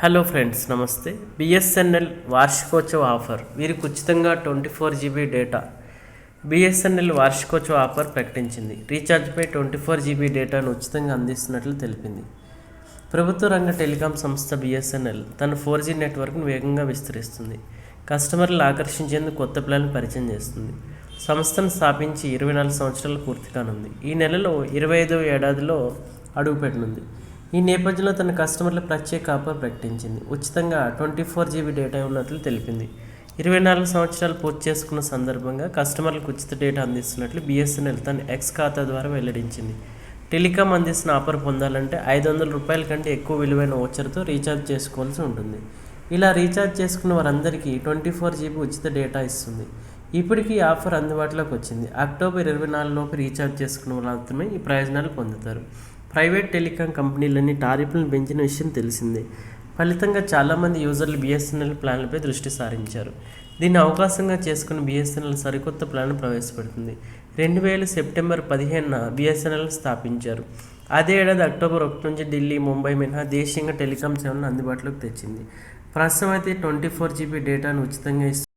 Hello friends నమస్తే. BSNL వార్షికోత్సవ offer. వీరికి ఉచితంగా twenty four GB data. BSNL వార్షికోత్సవ ఆఫర్ ప్రకటించింది. రీఛార్జ్పై ట్వంటీ ఫోర్ జీబీ డేటాను ఉచితంగా అందిస్తున్నట్లు తెలిపింది. ప్రభుత్వ రంగ టెలికాం సంస్థ బిఎస్ఎన్ఎల్ తన ఫోర్ జీ నెట్వర్క్ను వేగంగా విస్తరిస్తుంది. కస్టమర్లు ఆకర్షించేందుకు కొత్త ప్లాన్ పరిచయం చేస్తుంది. సంస్థను స్థాపించి ఇరవై నాలుగు సంవత్సరాలు పూర్తి కానుంది. ఈ నెలలో ఇరవై ఐదవ ఏడాదిలో అడుగుపెట్టనుంది. ఈ నేపథ్యంలో తన కస్టమర్ల ప్రత్యేక ఆఫర్ ప్రకటించింది. ఉచితంగా ట్వంటీ ఫోర్ జీబీ డేటా ఉన్నట్లు తెలిపింది. ఇరవై నాలుగు సంవత్సరాలు పూర్తి చేసుకున్న సందర్భంగా కస్టమర్లకు ఉచిత డేటా అందిస్తున్నట్లు బిఎస్ఎన్ఎల్ తన ఎక్స్ ఖాతా ద్వారా వెల్లడించింది. టెలికాం అందిస్తున్న ఆఫర్ పొందాలంటే ఐదు వందల రూపాయల కంటే ఎక్కువ విలువైన ఓచర్తో రీఛార్జ్ చేసుకోవాల్సి ఉంటుంది. ఇలా రీఛార్జ్ చేసుకున్న వారందరికీ ట్వంటీ ఫోర్ జీబీ ఉచిత డేటా ఇస్తుంది. ఇప్పటికీ ఈ ఆఫర్ అందుబాటులోకి వచ్చింది. అక్టోబర్ ఇరవై నాలుగులోపు రీఛార్జ్ చేసుకున్న వాళ్ళు మాత్రమే ఈ ప్రయోజనాలు పొందుతారు. ప్రైవేట్ టెలికాం కంపెనీలన్నీ టారిఫ్లను పెంచిన విషయం తెలిసిందే. ఫలితంగా చాలామంది యూజర్లు బిఎస్ఎన్ఎల్ ప్లాన్లపై దృష్టి సారించారు. దీన్ని అవకాశంగా చేసుకుని బిఎస్ఎన్ఎల్ సరికొత్త ప్లాన్ ప్రవేశపెడుతుంది. రెండు వేల సెప్టెంబర్ పదిహేనున బిఎస్ఎన్ఎల్ స్థాపించారు. అదే ఏడాది అక్టోబర్ ఒకటి నుంచి ఢిల్లీ ముంబై మినహా దేశీయంగా టెలికాం సేవలను అందుబాటులోకి తెచ్చింది. ప్రస్తుతం అయితే ట్వంటీ ఫోర్ జీబీ డేటాను ఉచితంగా ఇస్తుంది